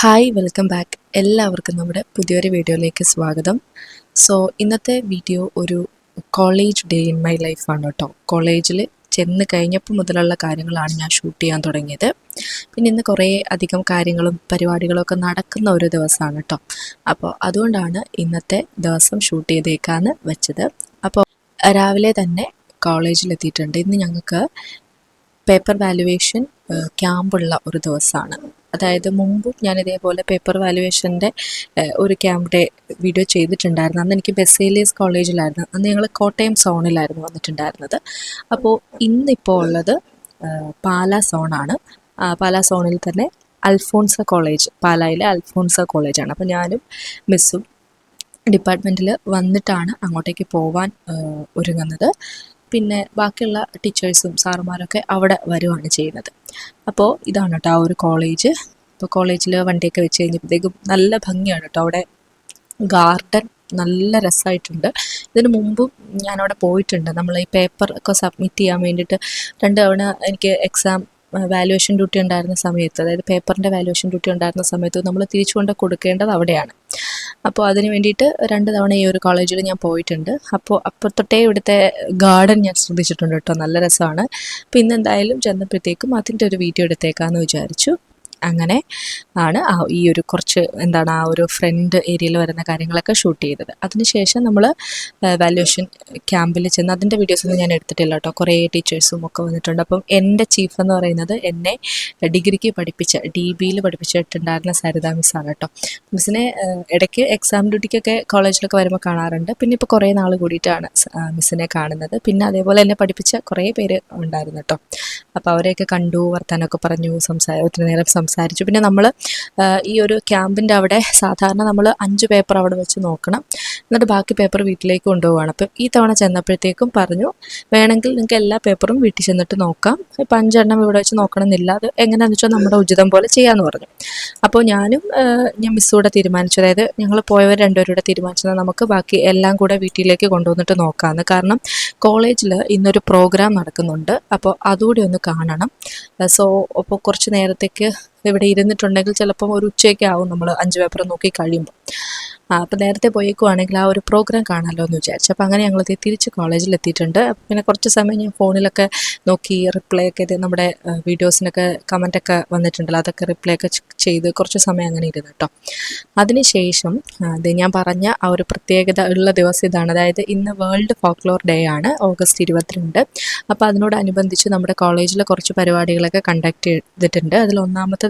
Hi welcome back എല്ലാവർക്കും നമ്മുടെ പുതിയൊരു വീഡിയോയിലേക്ക് സ്വാഗതം. സോ ഇന്നത്തെ വീഡിയോ ഒരു കോളേജ് ഡേ ഇൻ മൈ ലൈഫാണ് കേട്ടോ കോളേജിൽ ചെന്ന് കഴിഞ്ഞപ്പോൾ മുതലുള്ള കാര്യങ്ങളാണ് ഞാൻ ഷൂട്ട് ചെയ്യാൻ തുടങ്ങിയത്. പിന്നെ ഇന്ന് കുറേ അധികം കാര്യങ്ങളും പരിപാടികളൊക്കെ നടക്കുന്ന ഒരു ദിവസമാണ് കേട്ടോ അപ്പോൾ അതുകൊണ്ടാണ് ഇന്നത്തെ ദിവസം ഷൂട്ട് ചെയ്തേക്കാന്ന് വെച്ചത്. അപ്പോൾ രാവിലെ തന്നെ കോളേജിലെത്തിയിട്ടുണ്ട് ഇന്ന് ഞങ്ങൾക്ക് പേപ്പർ വാലുവേഷൻ ക്യാമ്പുള്ള ഒരു ദിവസമാണ്. അതായത് മുമ്പും ഞാൻ ഇതേപോലെ പേപ്പർ വാലുവേഷന്റെ ഒരു ക്യാമ്പ് ഡേ വീഡിയോ ചെയ്തിട്ടുണ്ടായിരുന്നു. അന്ന് എനിക്ക് ബെസേലിയസ് കോളേജിലായിരുന്നു അന്ന് ഞങ്ങൾ കോട്ടയം സോണിലായിരുന്നു വന്നിട്ടുണ്ടായിരുന്നത്. അപ്പോൾ ഇന്നിപ്പോൾ ഉള്ളത് പാലാ സോണാണ്. പാലാ സോണിൽ തന്നെ അൽഫോൺസ കോളേജ് പാലായിലെ അൽഫോൺസ കോളേജാണ്. അപ്പോൾ ഞാനും മിസ്സും ഡിപ്പാർട്ട്മെന്റിൽ വന്നിട്ടാണ് അങ്ങോട്ടേക്ക് പോവാൻ ഒരുങ്ങുന്നത്. പിന്നെ ബാക്കിയുള്ള ടീച്ചേഴ്സും സാറുമാരൊക്കെ അവിടെ വരുവാണ് ചെയ്യുന്നത്. അപ്പോൾ ഇതാണ് കേട്ടോ ആ ഒരു കോളേജ് ഇപ്പോൾ കോളേജിൽ വണ്ടിയൊക്കെ വെച്ച് കഴിഞ്ഞപ്പോഴത്തേക്കും നല്ല ഭംഗിയാണ് കേട്ടോ അവിടെ ഗാർഡൻ നല്ല രസമായിട്ടുണ്ട് ഇതിന് മുമ്പും ഞാനവിടെ പോയിട്ടുണ്ട്. നമ്മൾ ഈ പേപ്പർ ഒക്കെ സബ്മിറ്റ് ചെയ്യാൻ വേണ്ടിയിട്ട് രണ്ട് തവണ എനിക്ക് എക്സാം വാലുവേഷൻ ഡ്യൂട്ടി ഉണ്ടായിരുന്ന സമയത്ത് അതായത് പേപ്പറിന്റെ വാല്യുവേഷൻ ഡ്യൂട്ടി ഉണ്ടായിരുന്ന സമയത്ത് നമ്മൾ തിരിച്ചു കൊണ്ട് കൊടുക്കേണ്ടത് അവിടെയാണ്. അപ്പോൾ അതിന് വേണ്ടിയിട്ട് രണ്ട് തവണ ഈ ഒരു കോളേജിൽ ഞാൻ പോയിട്ടുണ്ട്. അപ്പോൾ അപ്പുറത്തൊട്ടേ തൊട്ടേ ഇവിടുത്തെ ഗാർഡൻ ഞാൻ ശ്രദ്ധിച്ചിട്ടുണ്ട് കേട്ടോ. നല്ല രസമാണ്. അപ്പോൾ ഇന്ന് എന്തായാലും ചെന്നപ്പോഴത്തേക്കും അതിന്റെ ഒരു വീഡിയോ എടുത്തേക്കാമെന്ന് വിചാരിച്ചു. അങ്ങനെ ആണ് ആ ഈ ഒരു കുറച്ച് എന്താണ് ആ ഒരു ഫ്രണ്ട് ഏരിയയിൽ വരുന്ന കാര്യങ്ങളൊക്കെ ഷൂട്ട് ചെയ്തത്. അതിനുശേഷം നമ്മൾ വാല്യുവേഷൻ ക്യാമ്പിൽ ചെന്ന് അതിന്റെ വീഡിയോസ് ഒന്നും ഞാൻ എടുത്തിട്ടില്ല കേട്ടോ. കുറേ ടീച്ചേഴ്സും ഒക്കെ വന്നിട്ടുണ്ട്. അപ്പം എന്റെ ചീഫ് എന്ന് പറയുന്നത് എന്നെ ഡിഗ്രിക്ക് പഠിപ്പിച്ച ഡി ബിയിൽ പഠിപ്പിച്ചിട്ടുണ്ടായിരുന്ന സരിത മിസ്സാണ് കേട്ടോ. മിസ്സിനെ ഇടയ്ക്ക് എക്സാം ഡ്യൂട്ടിക്കൊക്കെ കോളേജിലൊക്കെ വരുമ്പോൾ കാണാറുണ്ട്. പിന്നെ ഇപ്പോൾ കുറേ നാൾ കൂടിയിട്ടാണ് മിസ്സിനെ കാണുന്നത്. പിന്നെ അതേപോലെ എന്നെ പഠിപ്പിച്ച കുറേ പേര് ഉണ്ടായിരുന്നു കേട്ടോ. അപ്പോൾ അവരെയൊക്കെ കണ്ടു വർത്താനമൊക്കെ പറഞ്ഞു സംസാര ഒത്തിരി നേരം സംസാരിച്ചു പിന്നെ നമ്മൾ ഈ ഒരു ക്യാമ്പിന്റെ അവിടെ സാധാരണ നമ്മൾ അഞ്ച് പേപ്പർ അവിടെ വെച്ച് നോക്കണം. എന്നിട്ട് ബാക്കി പേപ്പർ വീട്ടിലേക്ക് കൊണ്ടുപോവാണ്. അപ്പം ഈ തവണ ചെന്നപ്പോഴത്തേക്കും പറഞ്ഞു വേണമെങ്കിൽ നിങ്ങൾക്ക് എല്ലാ പേപ്പറും വീട്ടിൽ ചെന്നിട്ട് നോക്കാം. ഇപ്പം അഞ്ചെണ്ണം ഇവിടെ വെച്ച് നോക്കണമെന്നില്ല. അത് എങ്ങനെയാണെന്ന് വെച്ചാൽ നമ്മുടെ ഉചിതം പോലെ ചെയ്യാമെന്ന് പറഞ്ഞു. അപ്പോൾ ഞാനും ഞാൻ മിസ്സൂടെ തീരുമാനിച്ചു. അതായത് ഞങ്ങൾ പോയവർ രണ്ടുപേരുടെ തീരുമാനിച്ചത് നമുക്ക് ബാക്കി എല്ലാം കൂടെ വീട്ടിലേക്ക് കൊണ്ടുവന്നിട്ട് നോക്കാമെന്ന് കാരണം കോളേജിൽ ഇന്നൊരു പ്രോഗ്രാം നടക്കുന്നുണ്ട്. അപ്പോൾ അതുകൂടി ഒന്ന് കാണണം. സോ അപ്പോൾ കുറച്ച് നേരത്തേക്ക് ഇവിടെ ഇരുന്നിട്ടുണ്ടെങ്കിൽ ചിലപ്പം ഒരു ഉച്ചയൊക്കെ ആവും നമ്മൾ അഞ്ച് പേപ്പർ നോക്കി കഴിയുമ്പോൾ അപ്പം നേരത്തെ പോയേക്കുവാണെങ്കിൽ ആ ഒരു പ്രോഗ്രാം കാണാമല്ലോ എന്ന് വിചാരിച്ചു. അപ്പം അങ്ങനെ ഞങ്ങൾ തിരിച്ച് കോളേജിൽ എത്തിയിട്ടുണ്ട്. പിന്നെ കുറച്ച് സമയം ഞാൻ ഫോണിലൊക്കെ നോക്കി റിപ്ലൈ ഒക്കെ നമ്മുടെ വീഡിയോസിനൊക്കെ കമന്റൊക്കെ വന്നിട്ടുണ്ടല്ലോ. അതൊക്കെ റിപ്ലൈ ഒക്കെ ചെയ്ത് കുറച്ച് സമയം അങ്ങനെ ഇരുന്നു കേട്ടോ അതിനുശേഷം അത് ഞാൻ പറഞ്ഞ ആ ഒരു പ്രത്യേകത ഉള്ള ദിവസം ഇതാണ്. അതായത് ഇന്ന് വേൾഡ് ഫോക്ലോർ ഡേ ആണ് ഓഗസ്റ്റ് ഇരുപത്തിരണ്ട്. അപ്പോൾ അതിനോടനുബന്ധിച്ച് നമ്മുടെ കോളേജിലെ കുറച്ച് പരിപാടികളൊക്കെ കണ്ടക്ട് ചെയ്തിട്ടുണ്ട്. അതിൽ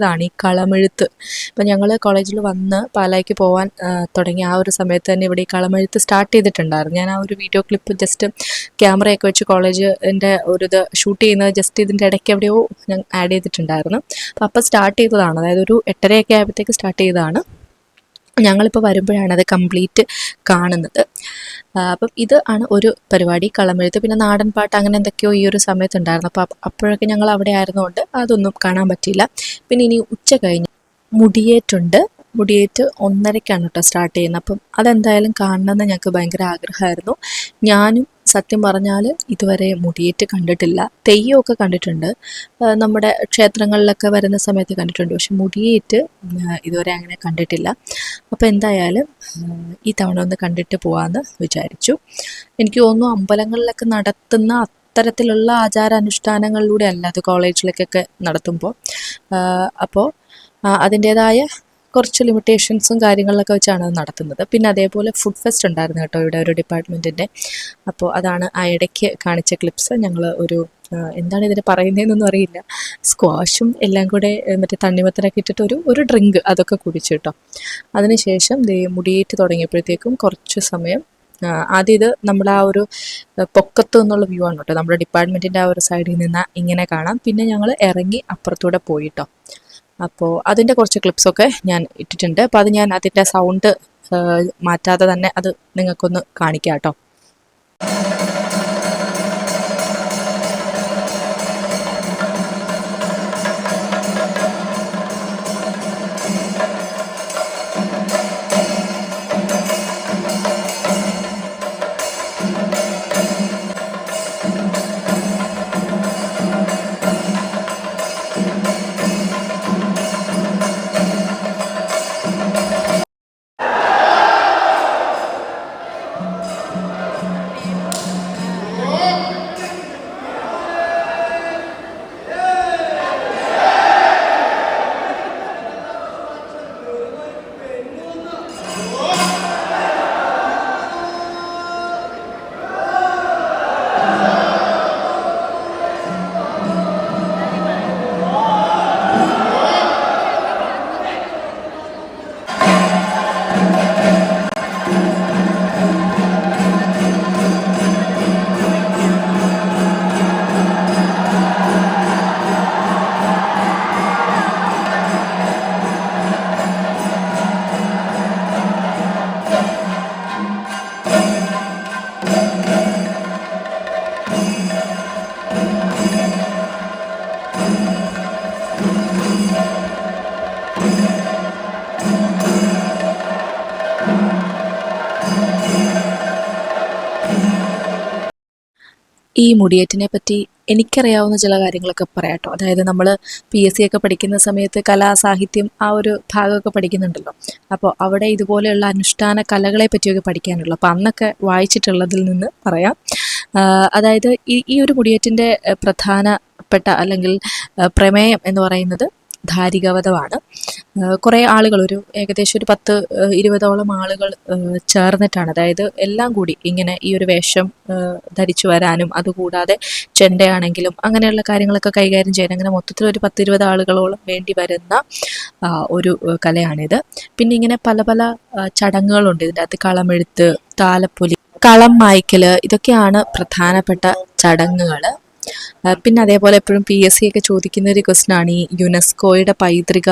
ഒന്നാമത്തതാണ് ഈ കളമെഴുത്ത്. അപ്പം ഞങ്ങൾ കോളേജിൽ വന്ന് പാലായ്ക്ക് പോകാൻ തുടങ്ങി. ആ ഒരു സമയത്ത് തന്നെ ഇവിടെ ഈ കളമെഴുത്ത് സ്റ്റാർട്ട് ചെയ്തിട്ടുണ്ടായിരുന്നു. ഞാൻ ആ ഒരു വീഡിയോ ക്ലിപ്പ് ജസ്റ്റ് ക്യാമറയൊക്കെ വെച്ച് കോളേജിന്റെ ഒരു ഇത് ഷൂട്ട് ചെയ്യുന്നത് ജസ്റ്റ് ഇതിന്റെ ഇടയ്ക്ക് എവിടെയോ ഞാൻ ആഡ് ചെയ്തിട്ടുണ്ടായിരുന്നു. അപ്പം അപ്പം സ്റ്റാർട്ട് ചെയ്തതാണ്. അതായത് ഒരു എട്ടരയൊക്കെ ആയപ്പോഴത്തേക്ക് സ്റ്റാർട്ട് ചെയ്തതാണ്. ഞങ്ങളിപ്പോൾ വരുമ്പോഴാണ് അത് കംപ്ലീറ്റ് കാണുന്നത്. അപ്പം ഇത് ആണ് ഒരു പരിപാടി കളമെഴുത്ത് പിന്നെ നാടൻ പാട്ട് അങ്ങനെ എന്തൊക്കെയോ ഈ ഒരു സമയത്ത് ഉണ്ടായിരുന്നു അപ്പോൾ അപ്പോഴൊക്കെ ഞങ്ങൾ അവിടെ ആയിരുന്നുകൊണ്ട് അതൊന്നും കാണാൻ പറ്റിയില്ല. പിന്നെ ഇനി ഉച്ച കഴിഞ്ഞ് മുടിയേറ്റുണ്ട്. മുടിയേറ്റ് ഒന്നരയ്ക്കാണ് കേട്ടോ സ്റ്റാർട്ട് ചെയ്യുന്നത്. അപ്പം അതെന്തായാലും കാണണമെന്ന് ഞങ്ങൾക്ക് ഭയങ്കര ആഗ്രഹമായിരുന്നു. ഞാനും സത്യം പറഞ്ഞാൽ ഇതുവരെ മുടിയേറ്റ് കണ്ടിട്ടില്ല. തെയ്യമൊക്കെ കണ്ടിട്ടുണ്ട്. നമ്മുടെ ക്ഷേത്രങ്ങളിലൊക്കെ വരുന്ന സമയത്ത് കണ്ടിട്ടുണ്ട്. പക്ഷെ മുടിയേറ്റ് ഇതുവരെ അങ്ങനെ കണ്ടിട്ടില്ല. അപ്പോൾ എന്തായാലും ഈ തവണ ഒന്ന് കണ്ടിട്ട് പോകാമെന്ന് വിചാരിച്ചു. എനിക്ക് തോന്നുന്നു അമ്പലങ്ങളിലൊക്കെ നടത്തുന്ന അത്തരത്തിലുള്ള ആചാരാനുഷ്ഠാനങ്ങളിലൂടെ അല്ല അത് കോളേജിലേക്കൊക്കെ നടത്തുമ്പോൾ. അപ്പോൾ അതിന്റേതായ കുറച്ച് ലിമിറ്റേഷൻസും കാര്യങ്ങളിലൊക്കെ വെച്ചാണ് അത് നടത്തുന്നത്. പിന്നെ അതേപോലെ ഫുഡ് ഫെസ്റ്റ് ഉണ്ടായിരുന്നു കേട്ടോ ഇവിടെ ഒരു ഡിപ്പാർട്ട്മെന്റിന്റെ അപ്പോൾ അതാണ് ആ ഇടയ്ക്ക് കാണിച്ച ക്ലിപ്സ് ഞങ്ങൾ ഒരു എന്താണ് ഇതിന് പറയുന്നതെന്നൊന്നും അറിയില്ല. സ്ക്വാഷും എല്ലാം കൂടെ മറ്റേ തണ്ണിമത്തനൊക്കെ ഇട്ടിട്ട് ഒരു ഒരു ഡ്രിങ്ക് അതൊക്കെ കുടിച്ചു കേട്ടോ. അതിനുശേഷം മുടിയേറ്റ് തുടങ്ങിയപ്പോഴത്തേക്കും കുറച്ച് സമയം ആദ്യം ഇത് നമ്മൾ ആ ഒരു പൊക്കത്ത് നിന്നുള്ള വ്യൂ ആണ് കേട്ടോ. നമ്മുടെ ഡിപ്പാർട്ട്മെന്റിന്റെ ആ ഒരു സൈഡിൽ നിന്ന് ഇങ്ങനെ കാണാം. പിന്നെ ഞങ്ങൾ ഇറങ്ങി അപ്പുറത്തൂടെ പോയിട്ടോ അപ്പോൾ അതിന്റെ കുറച്ച് ക്ലിപ്സൊക്കെ ഞാൻ ഇട്ടിട്ടുണ്ട്. അപ്പോൾ അത് ഞാൻ അതിന്റെ സൗണ്ട് മാറ്റാതെ തന്നെ അത് നിങ്ങൾക്കൊന്ന് കാണിക്കാം കേട്ടോ. ഈ മുടിയേറ്റിനെ പറ്റി എനിക്കറിയാവുന്ന ചില കാര്യങ്ങളൊക്കെ പറയാട്ടോ. അതായത് നമ്മൾ പി എസ് സി ഒക്കെ പഠിക്കുന്ന സമയത്ത് കലാ സാഹിത്യം ആ ഒരു ഭാഗമൊക്കെ പഠിക്കുന്നുണ്ടല്ലോ. അപ്പോൾ അവിടെ ഇതുപോലെയുള്ള അനുഷ്ഠാന കലകളെ പറ്റിയൊക്കെ പഠിക്കാനുള്ളൂ. അപ്പോൾ അന്നൊക്കെ വായിച്ചിട്ടുള്ളതിൽ നിന്ന് പറയാം. അതായത് ഈ ഈ ഒരു മുടിയേറ്റിന്റെ പ്രധാനപ്പെട്ട അല്ലെങ്കിൽ പ്രമേയം എന്ന് പറയുന്നത് ധാരികവധമാണ്. കുറേ ആളുകൾ ഒരു ഏകദേശം ഒരു പത്ത് ഇരുപതോളം ആളുകൾ ചേർന്നിട്ടാണ്. അതായത് എല്ലാം കൂടി ഇങ്ങനെ ഈ ഒരു വേഷം ധരിച്ചു വരാനും അതുകൂടാതെ ചെണ്ടയാണെങ്കിലും അങ്ങനെയുള്ള കാര്യങ്ങളൊക്കെ കൈകാര്യം ചെയ്യാൻ അങ്ങനെ മൊത്തത്തിൽ ഒരു പത്ത് ഇരുപത് ആളുകളോളം വേണ്ടി വരുന്ന ഒരു കലയാണിത്. പിന്നെ ഇങ്ങനെ പല പല ചടങ്ങുകളുണ്ട്. ഇതിന്റെ അകത്ത് കളമെഴുത്ത് താലപ്പൊലി കളം മായ്ക്കൽ ഇതൊക്കെയാണ് പ്രധാനപ്പെട്ട ചടങ്ങുകൾ പിന്നെ അതേപോലെ എപ്പോഴും പി എസ് സി ഒക്കെ ചോദിക്കുന്ന ഒരു ക്വസ്റ്റൻ ആണ്. ഈ യുനെസ്കോയുടെ പൈതൃക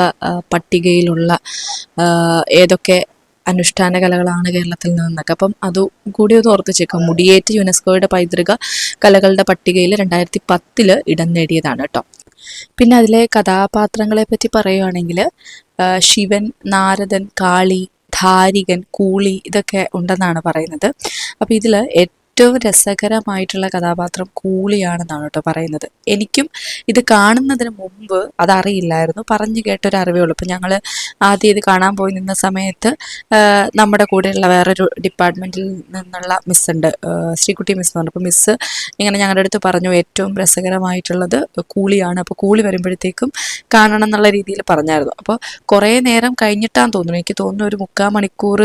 പട്ടികയിലുള്ള ഏതൊക്കെ അനുഷ്ഠാന കലകളാണ് കേരളത്തിൽ നിന്നൊക്കെ. അപ്പം അത് കൂടി ഒന്ന് ഓർത്ത് വെച്ചേക്കാം. മുടിയേറ്റ് യുനെസ്കോയുടെ പൈതൃക കലകളുടെ പട്ടികയിൽ രണ്ടായിരത്തി പത്തിൽ ഇടം നേടിയതാണ് കേട്ടോ. പിന്നെ അതിലെ കഥാപാത്രങ്ങളെ പറ്റി പറയുകയാണെങ്കിൽ ശിവൻ നാരദൻ കാളി ധാരികൻ കൂളി ഇതൊക്കെ ഉണ്ടെന്നാണ് പറയുന്നത്. അപ്പോൾ ഇതിൽ ഏറ്റവും രസകരമായിട്ടുള്ള കഥാപാത്രം കൂളിയാണെന്നാണ് കേട്ടോ പറയുന്നത്. എനിക്കും ഇത് കാണുന്നതിന് മുമ്പ് അതറിയില്ലായിരുന്നു. പറഞ്ഞു കേട്ടൊരു അറിവേ ഉള്ളൂ. ഇപ്പം ഞങ്ങൾ ആദ്യം ഇത് കാണാൻ പോയി നിന്ന സമയത്ത് നമ്മുടെ കൂടെയുള്ള വേറൊരു ഡിപ്പാർട്ട്മെന്റിൽ നിന്നുള്ള മിസ്സുണ്ട് ശ്രീകുട്ടി മിസ് എന്ന് പറഞ്ഞു അപ്പോൾ ഇങ്ങനെ ഞങ്ങളുടെ അടുത്ത് പറഞ്ഞു ഏറ്റവും രസകരമായിട്ടുള്ളത് കൂളിയാണ്. അപ്പോൾ കൂളി വരുമ്പോഴത്തേക്കും കാണണം എന്നുള്ള രീതിയിൽ പറഞ്ഞായിരുന്നു. അപ്പോൾ കുറേ നേരം കഴിഞ്ഞിട്ടാന്ന് തോന്നുന്നു. എനിക്ക് തോന്നുന്നു ഒരു മുക്കാൽ മണിക്കൂർ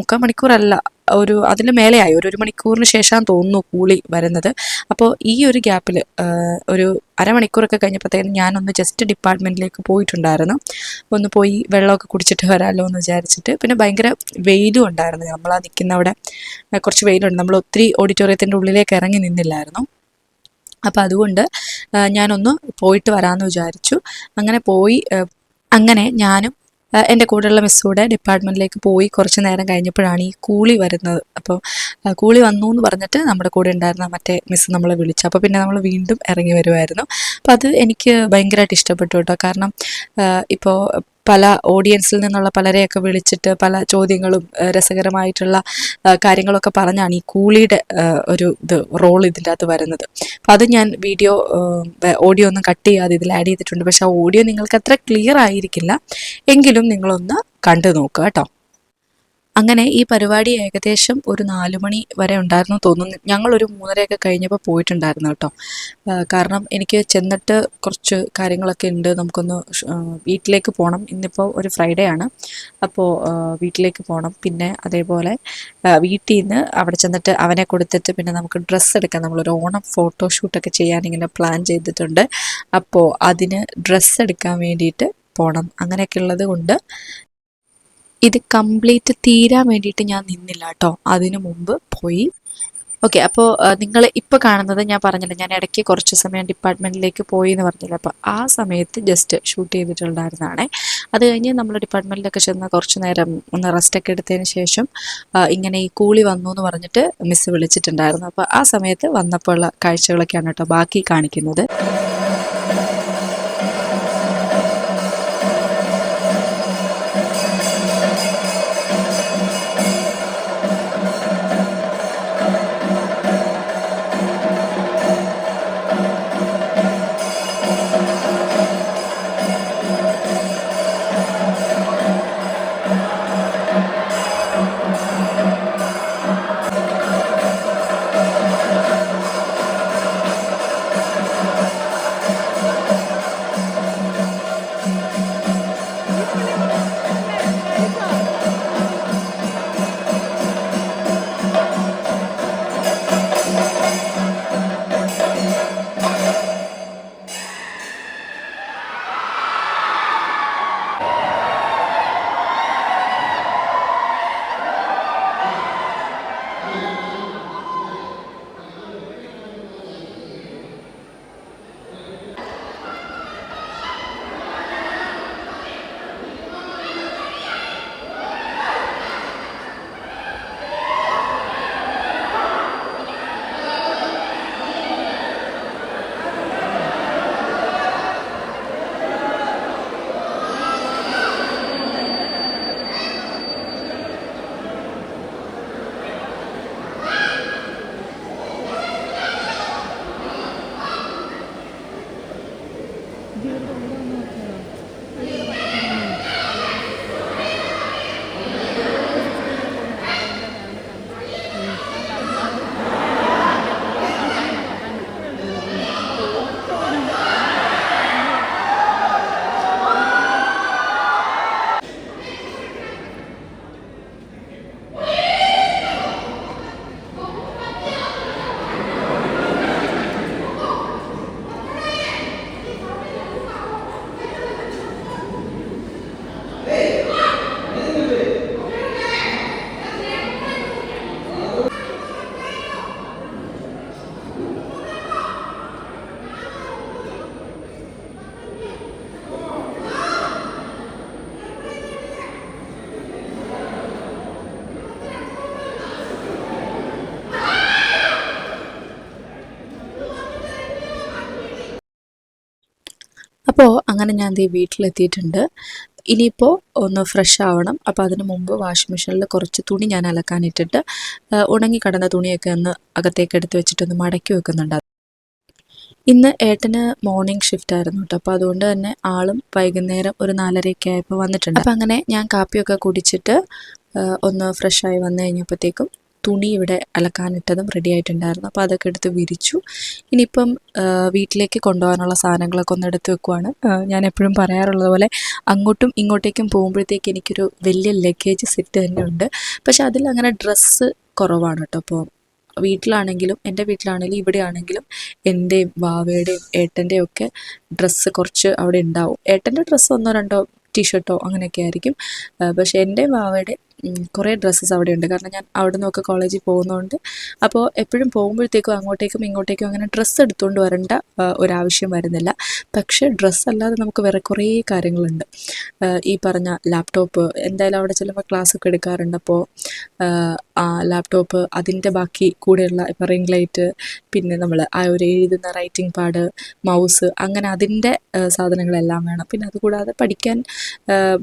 മുക്കാൽ മണിക്കൂറല്ല ഒരു അതിന് മേലെയായി ഒരു ഒരു മണിക്കൂറിന് ശേഷം തോന്നുന്നു കൂളി വരുന്നത്. അപ്പോൾ ഈ ഒരു ഗ്യാപ്പിൽ ഒരു അരമണിക്കൂറൊക്കെ കഴിഞ്ഞപ്പോഴത്തേനും ഞാനൊന്ന് ജസ്റ്റ് ഡിപ്പാർട്ട്മെന്റിലേക്ക് പോയിട്ടുണ്ടായിരുന്നു. ഒന്ന് പോയി വെള്ളമൊക്കെ കുടിച്ചിട്ട് വരാമല്ലോ എന്ന് വിചാരിച്ചിട്ട്. പിന്നെ ഭയങ്കര വെയിലും ഉണ്ടായിരുന്നു. നമ്മൾ ആ നിൽക്കുന്ന അവിടെ കുറച്ച് വെയിലുണ്ട്. നമ്മൾ ഒത്തിരി ഓഡിറ്റോറിയത്തിന്റെ ഉള്ളിലേക്ക് ഇറങ്ങി നിന്നില്ലായിരുന്നു. അപ്പോൾ അതുകൊണ്ട് ഞാനൊന്ന് പോയിട്ട് വരാമെന്ന് വിചാരിച്ചു. അങ്ങനെ പോയി അങ്ങനെ ഞാനും എന്റെ കൂടെയുള്ള മിസ്സൂടെ ഡിപ്പാർട്ട്മെന്റിലേക്ക് പോയി കുറച്ച് നേരം കഴിഞ്ഞപ്പോഴാണ് ഈ കൂളി വരുന്നത്. അപ്പോൾ കൂളി വന്നു എന്ന് പറഞ്ഞിട്ട് നമ്മുടെ കൂടെ ഉണ്ടായിരുന്ന മറ്റേ മിസ് നമ്മളെ വിളിച്ചു. അപ്പോൾ പിന്നെ നമ്മൾ വീണ്ടും ഇറങ്ങി വരുമായിരുന്നു അപ്പോൾ അത് എനിക്ക് ഭയങ്കരമായിട്ട് ഇഷ്ടപ്പെട്ടു കേട്ടോ. കാരണം ഇപ്പോൾ പല ഓഡിയൻസിൽ നിന്നുള്ള പലരെയൊക്കെ വിളിച്ചിട്ട് പല ചോദ്യങ്ങളും രസകരമായിട്ടുള്ള കാര്യങ്ങളൊക്കെ പറഞ്ഞാണ് ഈ കൂളിയുടെ ഒരു ഇത് റോൾ ഇതിന്റെ അകത്ത് വരുന്നത്. അപ്പം അത് ഞാൻ വീഡിയോ ഓഡിയോ ഒന്നും കട്ട് ചെയ്യാതെ ഇതിൽ ആഡ് ചെയ്തിട്ടുണ്ട്. പക്ഷേ ആ ഓഡിയോ നിങ്ങൾക്ക് അത്ര ക്ലിയർ ആയിരിക്കില്ല. എങ്കിലും നിങ്ങളൊന്ന് കണ്ടു നോക്കുക കേട്ടോ. അങ്ങനെ ഈ പരിപാടി ഏകദേശം ഒരു നാലു മണി വരെ ഉണ്ടായിരുന്നു തോന്നുന്നു. ഞങ്ങളൊരു മൂന്നരയൊക്കെ കഴിഞ്ഞപ്പോൾ പോയിട്ടുണ്ടായിരുന്നു കേട്ടോ. കാരണം എനിക്ക് ചെന്നിട്ട് കുറച്ച് കാര്യങ്ങളൊക്കെ ഉണ്ട്. നമുക്കൊന്ന് വീട്ടിലേക്ക് പോകണം. ഇന്നിപ്പോൾ ഒരു ഫ്രൈഡേ ആണ്. അപ്പോൾ വീട്ടിലേക്ക് പോകണം. പിന്നെ അതേപോലെ വീട്ടിൽ നിന്ന് അവിടെ ചെന്നിട്ട് അവനെ കൊടുത്തിട്ട് പിന്നെ നമുക്ക് ഡ്രസ്സ് എടുക്കാം. നമ്മളൊരു ഓണം ഫോട്ടോഷൂട്ടൊക്കെ ചെയ്യാൻ ഇങ്ങനെ പ്ലാൻ ചെയ്തിട്ടുണ്ട്. അപ്പോൾ അതിന് ഡ്രസ്സ് എടുക്കാൻ വേണ്ടിയിട്ട് പോകണം അങ്ങനെയൊക്കെ ഉള്ളത് കൊണ്ട് ഇത് കംപ്ലീറ്റ് തീരാൻ വേണ്ടിയിട്ട് ഞാൻ നിന്നില്ല കേട്ടോ. അതിനു മുമ്പ് പോയി. ഓക്കെ അപ്പോൾ നിങ്ങൾ ഇപ്പോൾ കാണുന്നത് ഞാൻ പറഞ്ഞില്ല ഞാൻ ഇടയ്ക്ക് കുറച്ച് സമയം ഡിപ്പാർട്ട്മെന്റിലേക്ക് പോയി എന്ന് പറഞ്ഞില്ല അപ്പോൾ ആ സമയത്ത് ജസ്റ്റ് ഷൂട്ട് ചെയ്തിട്ടുണ്ടായിരുന്നതാണ് അത് കഴിഞ്ഞ് നമ്മൾ ഡിപ്പാർട്ട്മെന്റിലൊക്കെ ചെന്ന് കുറച്ച് നേരം ഒന്ന് റെസ്റ്റൊക്കെ എടുത്തതിന് ശേഷം ഇങ്ങനെ ഈ കൂളി വന്നു എന്ന് പറഞ്ഞിട്ട് മിസ് വിളിച്ചിട്ടുണ്ടായിരുന്നു. അപ്പോൾ ആ സമയത്ത് വന്നപ്പോൾ ഉള്ള കാഴ്ചകളൊക്കെയാണ് കേട്ടോ ബാക്കി കാണിക്കുന്നത്. അങ്ങനെ ഞാൻ ദേ വീട്ടിലെത്തിയിട്ടുണ്ട്. ഇനിയിപ്പോൾ ഒന്ന് ഫ്രഷ് ആവണം. അപ്പോൾ അതിന് മുമ്പ് വാഷിംഗ് മെഷീനിൽ കുറച്ച് തുണി ഞാൻ അലക്കാനിട്ടിട്ട് ഉണങ്ങി കിടന്ന തുണിയൊക്കെ ഒന്ന് അകത്തേക്ക് എടുത്ത് വെച്ചിട്ടൊന്ന് മടക്കി വെക്കുന്നുണ്ട്. ഇന്ന് ഏട്ടന് മോർണിംഗ് ഷിഫ്റ്റ് ആയിരുന്നു കേട്ടോ അപ്പോൾ അതുകൊണ്ട് തന്നെ ആളും വൈകുന്നേരം ഒരു നാലരയൊക്കെ ആയപ്പോൾ വന്നിട്ടുണ്ട്. അപ്പോൾ അങ്ങനെ ഞാൻ കാപ്പിയൊക്കെ കുടിച്ചിട്ട് ഒന്ന് ഫ്രഷായി വന്നു കഴിഞ്ഞപ്പോഴത്തേക്കും തുണി ഇവിടെ അലക്കാനിട്ടതും റെഡി ആയിട്ടുണ്ടായിരുന്നു. അപ്പോൾ അതൊക്കെ എടുത്ത് വിരിച്ചു. ഇനിയിപ്പം വീട്ടിലേക്ക് കൊണ്ടുപോകാനുള്ള സാധനങ്ങളൊക്കെ ഒന്ന് എടുത്ത് വെക്കുവാണ്. ഞാൻ എപ്പോഴും പറയാറുള്ളത് പോലെ അങ്ങോട്ടും ഇങ്ങോട്ടേക്കും പോകുമ്പോഴത്തേക്ക് എനിക്കൊരു വലിയ ലഗേജ് സെറ്റ് തന്നെ ഉണ്ട്. പക്ഷെ അതിൽ അങ്ങനെ ഡ്രസ്സ് കുറവാണ് കേട്ടോ. അപ്പോൾ വീട്ടിലാണെങ്കിലും എന്റെ വീട്ടിലാണെങ്കിലും ഇവിടെ ആണെങ്കിലും എന്റെയും വാവയുടെയും ഏട്ടന്റെയും ഒക്കെ ഡ്രസ്സ് കുറച്ച് അവിടെ ഉണ്ടാവും. ഏട്ടന്റെ ഡ്രസ്സ് ഒന്നോ രണ്ടോ ടീഷർട്ടോ അങ്ങനെയൊക്കെ ആയിരിക്കും. പക്ഷേ എന്റെ വാവയുടെ കുറേ ഡ്രസ്സസ് അവിടെ ഉണ്ട് കാരണം ഞാൻ അവിടെ നിന്നൊക്കെ കോളേജിൽ പോകുന്നതുകൊണ്ട് അപ്പോൾ എപ്പോഴും പോകുമ്പോഴത്തേക്കും അങ്ങോട്ടേക്കും ഇങ്ങോട്ടേക്കും അങ്ങനെ ഡ്രസ്സ് എടുത്തുകൊണ്ട് വരേണ്ട ഒരാവശ്യം വരുന്നില്ല. പക്ഷേ ഡ്രസ്സ് അല്ലാതെ നമുക്ക് വേറെ കുറേ കാര്യങ്ങളുണ്ട്. ഈ പറഞ്ഞ ലാപ്ടോപ്പ് എന്തായാലും അവിടെ ചെല്ലുമ്പോൾ ക്ലാസ്സൊക്കെ എടുക്കാറുണ്ട്. അപ്പോൾ ആ ലാപ്ടോപ്പ് അതിന്റെ ബാക്കി കൂടെയുള്ള ഇപ്പോൾ റിംഗ് ലൈറ്റ് പിന്നെ നമ്മൾ ആ ഒരു എഴുതുന്ന റൈറ്റിംഗ് പാഡ് മൗസ് അങ്ങനെ അതിന്റെ സാധനങ്ങളെല്ലാം വേണം. പിന്നെ അതുകൂടാതെ പഠിക്കാൻ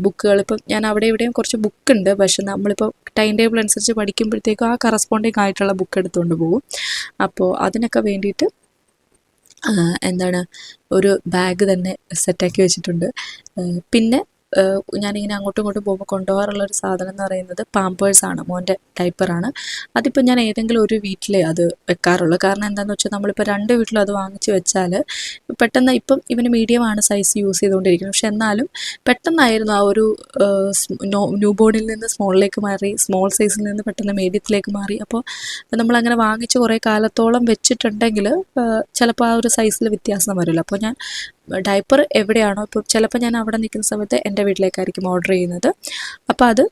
ബുക്കുകൾ. ഇപ്പം ഞാൻ അവിടെ ഇവിടെയും കുറച്ച് ബുക്കുണ്ട്. പക്ഷെ നമ്മളിപ്പോൾ ടൈം ടേബിൾ അനുസരിച്ച് പഠിക്കുമ്പോഴത്തേക്കും ആ കറസ്പോണ്ടിങ് ആയിട്ടുള്ള ബുക്ക് എടുത്തുകൊണ്ട് പോകും അപ്പോൾ അതിനൊക്കെ വേണ്ടിയിട്ട് എന്താണ് ഒരു ബാഗ് തന്നെ സെറ്റാക്കി വെച്ചിട്ടുണ്ട്. പിന്നെ ഞാനിങ്ങനെ അങ്ങോട്ടും ഇങ്ങോട്ടും പോകുമ്പോൾ കൊണ്ടുപോകാറുള്ള ഒരു സാധനം എന്ന് പറയുന്നത് പാമ്പേഴ്സാണ് മോന്റെ ഡൈപ്പറാണ് അതിപ്പോൾ ഞാൻ ഏതെങ്കിലും ഒരു വീട്ടിലേ അത് വെക്കാറുള്ളൂ. കാരണം എന്താണെന്ന് വെച്ചാൽ നമ്മളിപ്പോൾ രണ്ട് വീട്ടിലും അത് വാങ്ങിച്ച് വെച്ചാൽ പെട്ടെന്ന് ഇപ്പം ഇവന് മീഡിയമാണ് സൈസ് യൂസ് ചെയ്തുകൊണ്ടിരിക്കുന്നത് പക്ഷെ എന്നാലും പെട്ടെന്നായിരുന്നു ആ ഒരു ന്യൂ ബോർഡിൽ നിന്ന് സ്മോളിലേക്ക് മാറി സ്മോൾ സൈസിൽ നിന്ന് പെട്ടെന്ന് മീഡിയത്തിലേക്ക് മാറി. അപ്പോൾ നമ്മളങ്ങനെ വാങ്ങിച്ച് കുറേ കാലത്തോളം വെച്ചിട്ടുണ്ടെങ്കിൽ ചിലപ്പോൾ ആ ഒരു സൈസിൽ വ്യത്യാസം വരില്ല. അപ്പോൾ ഞാൻ ഡയപ്പർ എവിടെയാണോ? ഇപ്പോൾ ചിലപ്പോൾ ഞാൻ അവിടെ നിൽക്കുന്ന സമയത്ത് എന്റെ വീട്ടിലേക്കായിരിക്കും ഓർഡർ ചെയ്യുന്നത്. അപ്പോൾ അത്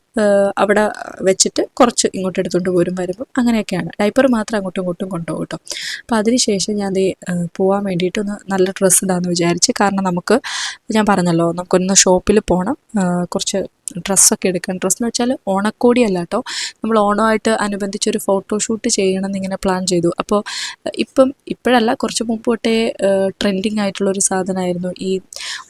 അവിടെ വെച്ചിട്ട് കുറച്ച് ഇങ്ങോട്ട് എടുത്തുകൊണ്ട് പോരും വരുമ്പോൾ അങ്ങനെയൊക്കെയാണ്. ഡയപ്പർ മാത്രം അങ്ങോട്ടും ഇങ്ങോട്ടും കൊണ്ടുപോകും കേട്ടോ. അപ്പോൾ അതിനുശേഷം ഞാൻ അത് പോകാൻ വേണ്ടിയിട്ടൊന്ന് നല്ല ഡ്രസ്സ് ഇടാമെന്ന് വിചാരിച്ച്. കാരണം നമുക്ക് ഞാൻ പറഞ്ഞല്ലോ നമുക്കൊന്ന് ഷോപ്പിൽ പോകണം കുറച്ച് ഡ്രസ്സൊക്കെ ഡ്രസ്സ് എന്ന് വെച്ചാൽ ഓണക്കോടിയല്ല കേട്ടോ നമ്മൾ ഓണമായിട്ട് അനുബന്ധിച്ചൊരു ഫോട്ടോഷൂട്ട് ചെയ്യണം എന്നിങ്ങനെ പ്ലാൻ ചെയ്തു. അപ്പോൾ ഇപ്പം ഇപ്പോഴല്ല കുറച്ച് മുമ്പ് തൊട്ടേ ട്രെൻഡിങ് ആയിട്ടുള്ളൊരു സാധനമായിരുന്നു. ഈ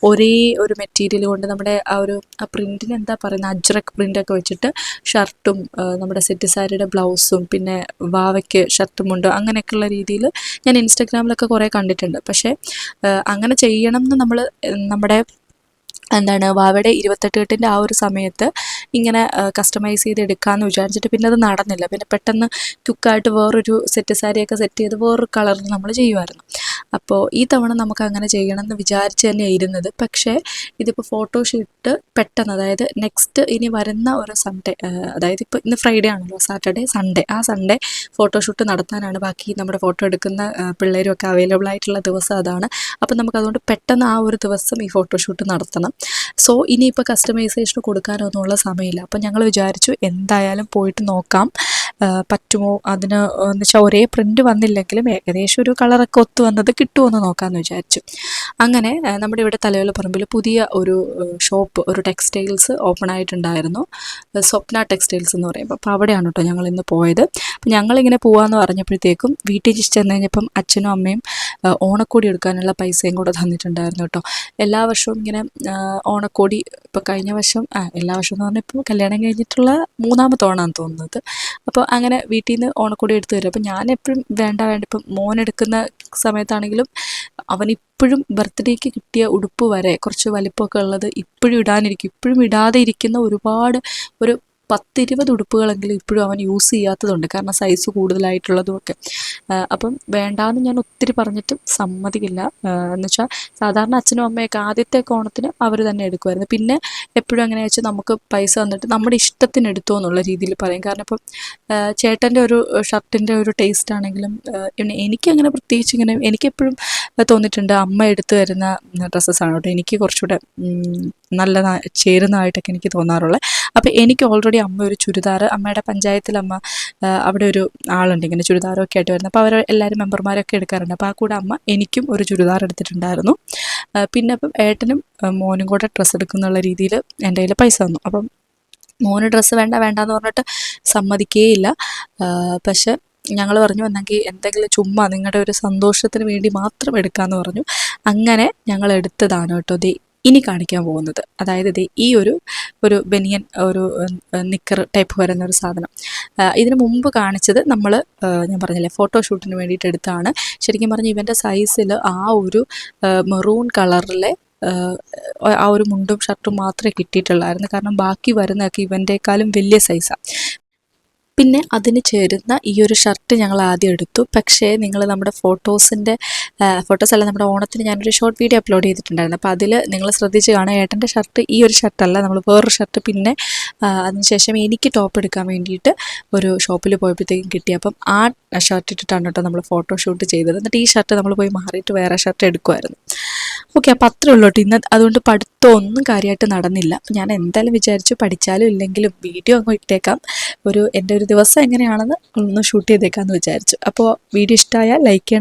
ഒരേ ഒരു മെറ്റീരിയൽ കൊണ്ട് നമ്മുടെ ആ ഒരു ആ പ്രിന്റിന് എന്താ പറയുന്നത് അജ്രക് പ്രിന്റൊക്കെ വെച്ചിട്ട് ഷർട്ടും നമ്മുടെ സെറ്റ് സാരിയുടെ ബ്ലൗസും പിന്നെ വാവയ്ക്ക് ഷർട്ടും ഉണ്ട് അങ്ങനെയൊക്കെയുള്ള രീതിയിൽ ഞാൻ ഇൻസ്റ്റാഗ്രാമിലൊക്കെ കുറേ കണ്ടിട്ടുണ്ട്. പക്ഷേ അങ്ങനെ ചെയ്യണം എന്ന് നമ്മൾ നമ്മുടെ എന്താണ് വാവയുടെ ഇരുപത്തെട്ട് കെട്ടിന്റെ ആ ഒരു സമയത്ത് ഇങ്ങനെ കസ്റ്റമൈസ് ചെയ്ത് എടുക്കാമെന്ന് വിചാരിച്ചിട്ട് പിന്നെ അത് നടന്നില്ല. പിന്നെ പെട്ടെന്ന് ക്യുക്കായിട്ട് വേറൊരു സെറ്റ് സാരിയൊക്കെ സെറ്റ് ചെയ്ത് വേറൊരു കളറിൽ നമ്മൾ ചെയ്യുമായിരുന്നു അപ്പോൾ ഈ തവണ നമുക്ക് അങ്ങനെ ചെയ്യണം എന്ന് വിചാരിച്ച് തന്നെ ഇരുന്നത്. പക്ഷേ ഇതിപ്പോൾ ഫോട്ടോഷൂട്ട് പെട്ടെന്ന് അതായത് നെക്സ്റ്റ് ഇനി വരുന്ന ഒരു സൺഡേ അതായത് ഇപ്പോൾ ഇന്ന് ഫ്രൈഡേ ആണല്ലോ സാറ്റർഡേ സൺഡേ ആ സൺഡേ ഫോട്ടോഷൂട്ട് നടത്താനാണ് ബാക്കി നമ്മുടെ ഫോട്ടോ എടുക്കുന്ന പിള്ളേരും ഒക്കെ അവൈലബിൾ ആയിട്ടുള്ള ദിവസം അതാണ്. അപ്പോൾ നമുക്ക് അതുകൊണ്ട് പെട്ടെന്ന് ആ ഒരു ദിവസം ഈ ഫോട്ടോഷൂട്ട് നടത്തണം. സോ ഇനിയിപ്പോൾ കസ്റ്റമൈസേഷൻ കൊടുക്കാനൊന്നുമുള്ള സമയമില്ല. അപ്പോൾ ഞങ്ങൾ വിചാരിച്ചു എന്തായാലും പോയിട്ട് നോക്കാം. പറ്റുമോ? അതിന് എന്ന് വെച്ചാൽ ഒരേ പ്രിന്റ് വന്നില്ലെങ്കിലും ഏകദേശം ഒരു കളറൊക്കെ ഒത്തു വന്നത് കിട്ടുമോ എന്ന് നോക്കാമെന്ന് വിചാരിച്ചു. അങ്ങനെ നമ്മുടെ ഇവിടെ തലയുള്ള പറമ്പിൽ പുതിയ ഒരു ഷോപ്പ് ഒരു ടെക്സ്റ്റൈൽസ് ഓപ്പൺ ആയിട്ടുണ്ടായിരുന്നു. സ്വപ്ന ടെക്സ്റ്റൈൽസ് എന്ന് പറയുമ്പോൾ അപ്പോൾ അവിടെയാണ് കേട്ടോ ഞങ്ങൾ ഇന്ന് പോയത്. അപ്പോൾ ഞങ്ങളിങ്ങനെ പോകാമെന്ന് പറഞ്ഞപ്പോഴത്തേക്കും വീട്ടിൽ ചെന്ന് കഴിഞ്ഞപ്പം അച്ഛനും അമ്മയും ഓണക്കോടി എടുക്കാനുള്ള പൈസയും കൂടെ തന്നിട്ടുണ്ടായിരുന്നു കേട്ടോ. എല്ലാ വർഷവും ഇങ്ങനെ ഓണക്കോടി ഇപ്പോൾ കഴിഞ്ഞ വർഷം ആ എല്ലാ വർഷവും എന്ന് പറഞ്ഞാൽ ഇപ്പോൾ കല്യാണം കഴിഞ്ഞിട്ടുള്ള മൂന്നാമത്തെ ഓണമാണ് തോന്നുന്നത്. അപ്പോൾ അങ്ങനെ വീട്ടിൽ നിന്ന് ഓണക്കോടി എടുത്തു തരും. അപ്പോൾ ഞാൻ എപ്പോഴും വേണ്ട വേണ്ട ഇപ്പം മോൻ എടുക്കുന്ന സമയത്താണെങ്കിലും അവൻ ഇപ്പോഴും ബർത്ത്ഡേക്ക് കിട്ടിയ ഉടുപ്പ് വരെ കുറച്ച് വലിപ്പമൊക്കെ ഉള്ളത് ഇപ്പോഴും ഇടാനിരിക്കും. ഇപ്പോഴും ഇടാതെ ഇരിക്കുന്ന ഒരുപാട് ഒരു പത്തിരുപത് ഉടുപ്പുകളെങ്കിലും ഇപ്പോഴും അവൻ യൂസ് ചെയ്യാത്തതുണ്ട്. കാരണം സൈസ് കൂടുതലായിട്ടുള്ളതുമൊക്കെ. അപ്പം വേണ്ടാന്ന് ഞാൻ ഒത്തിരി പറഞ്ഞിട്ടും സമ്മതിക്കില്ല. എന്ന് വെച്ചാൽ സാധാരണ അച്ഛനും അമ്മയൊക്കെ ആദ്യത്തെ ഓണത്തിന് അവർ തന്നെ എടുക്കുമായിരുന്നു. പിന്നെ എപ്പോഴും അങ്ങനെ വെച്ചാൽ നമുക്ക് പൈസ തന്നിട്ട് നമ്മുടെ ഇഷ്ടത്തിന് എടുത്തോ എന്നുള്ള രീതിയിൽ പറയും. കാരണം ഇപ്പം ചേട്ടന്റെ ഒരു ഷർട്ടിന്റെ ഒരു ടേസ്റ്റ് ആണെങ്കിലും എനിക്കങ്ങനെ പ്രത്യേകിച്ച് ഇങ്ങനെ എനിക്കെപ്പോഴും തോന്നിയിട്ടുണ്ട് അമ്മ എടുത്തു തരുന്ന ഡ്രസ്സസ്സാണ് കേട്ടോ. എനിക്ക് കുറച്ചുകൂടെ നല്ല ചേരുന്നതായിട്ടൊക്കെ എനിക്ക് തോന്നാറുള്ളത് അപ്പോൾ എനിക്ക് ഓൾറെഡി അമ്മ ഒരു ചുരിദാർ അമ്മയുടെ പഞ്ചായത്തിൽ അമ്മ അവിടെ ഒരു ആളുണ്ട് ഇങ്ങനെ ചുരിദാറൊക്കെ ആയിട്ട് വരുന്നത്. അപ്പോൾ അവർ എല്ലാവരും മെമ്പർമാരൊക്കെ എടുക്കാറുണ്ട്. അപ്പോൾ ആ കൂടെ അമ്മ എനിക്കും ഒരു ചുരിദാർ എടുത്തിട്ടുണ്ടായിരുന്നു. പിന്നെ അപ്പം ഏട്ടനും മോനും കൂടെ ഡ്രസ്സ് എടുക്കുന്നുള്ള രീതിയിൽ എന്റെ കയ്യിൽ പൈസ തന്നു. അപ്പം മോന് ഡ്രസ്സ് വേണ്ട വേണ്ട എന്ന് പറഞ്ഞിട്ട് സമ്മതിക്കേയില്ല. പക്ഷെ ഞങ്ങൾ പറഞ്ഞു എന്നെങ്കിൽ എന്തെങ്കിലും ചുമ്മാ നിങ്ങളുടെ ഒരു സന്തോഷത്തിന് വേണ്ടി മാത്രം എടുക്കാമെന്ന് പറഞ്ഞു. അങ്ങനെ ഞങ്ങൾ എടുത്തതാണ് കേട്ടോ ദേ ഇനി കാണിക്കാൻ പോകുന്നത്. അതായത് ഈ ഒരു ഒരു ബനിയൻ ഒരു നിക്കർ ടൈപ്പ് വരുന്ന ഒരു സാധനം. ഇതിന് മുമ്പ് കാണിച്ചത് നമ്മൾ ഞാൻ പറഞ്ഞില്ലേ ഫോട്ടോഷൂട്ടിന് വേണ്ടിയിട്ട് എടുത്താണ്. ശരിക്കും പറഞ്ഞ് ഇവന്റെ സൈസിൽ ആ ഒരു മെറൂൺ കളറിലെ ആ ഒരു മുണ്ടും ഷർട്ടും മാത്രമേ കിട്ടിയിട്ടുള്ളായിരുന്നു. കാരണം ബാക്കി വരുന്നതൊക്കെ ഇവന്റെക്കാളും വലിയ സൈസാണ് പിന്നെ അതിന് ചേരുന്ന ഈ ഒരു ഷർട്ട് ഞങ്ങൾ ആദ്യം എടുത്തു. പക്ഷേ നിങ്ങൾ നമ്മുടെ ഫോട്ടോസിന്റെ ഫോട്ടോസ് അല്ല നമ്മുടെ ഓണത്തിന് ഞാനൊരു ഷോർട്ട് വീഡിയോ അപ്ലോഡ് ചെയ്തിട്ടുണ്ടായിരുന്നു. അപ്പോൾ അതിൽ നിങ്ങൾ ശ്രദ്ധിച്ച് കാണാം ഏട്ടന്റെ ഷർട്ട് ഈ ഒരു ഷർട്ടല്ല നമ്മൾ വേറൊരു ഷർട്ട് പിന്നെ അതിനുശേഷം എനിക്ക് ടോപ്പ് എടുക്കാൻ വേണ്ടിയിട്ട് ഒരു ഷോപ്പിൽ പോയപ്പോഴത്തേക്കും കിട്ടി. അപ്പം ആ ഷർട്ട് ഇട്ടിട്ടാണ് കേട്ടോ നമ്മൾ ഫോട്ടോ ഷൂട്ട് ചെയ്തത്. എന്നിട്ട് ഈ ഷർട്ട് നമ്മൾ പോയി മാറിയിട്ട് വേറെ ഷർട്ട് എടുക്കുമായിരുന്നു ഓക്കെ അപ്പോൾ അത്രേ ഉള്ളൂ കേട്ടോ. ഇന്ന് അതുകൊണ്ട് പഠിത്തം ഒന്നും കാര്യമായിട്ട് നടന്നില്ല. ഞാൻ എന്തായാലും വിചാരിച്ചു പഠിച്ചാലും ഇല്ലെങ്കിലും വീഡിയോ അങ്ങ് ഇട്ടേക്കാം. ഒരു എന്റെ ഒരു ദിവസം എങ്ങനെയാണെന്ന് ഒന്ന് ഷൂട്ട് ചെയ്തേക്കാമെന്ന് വിചാരിച്ചു. അപ്പോൾ വീഡിയോ ഇഷ്ടമായാൽ ലൈക്ക് ചെയ്യണം.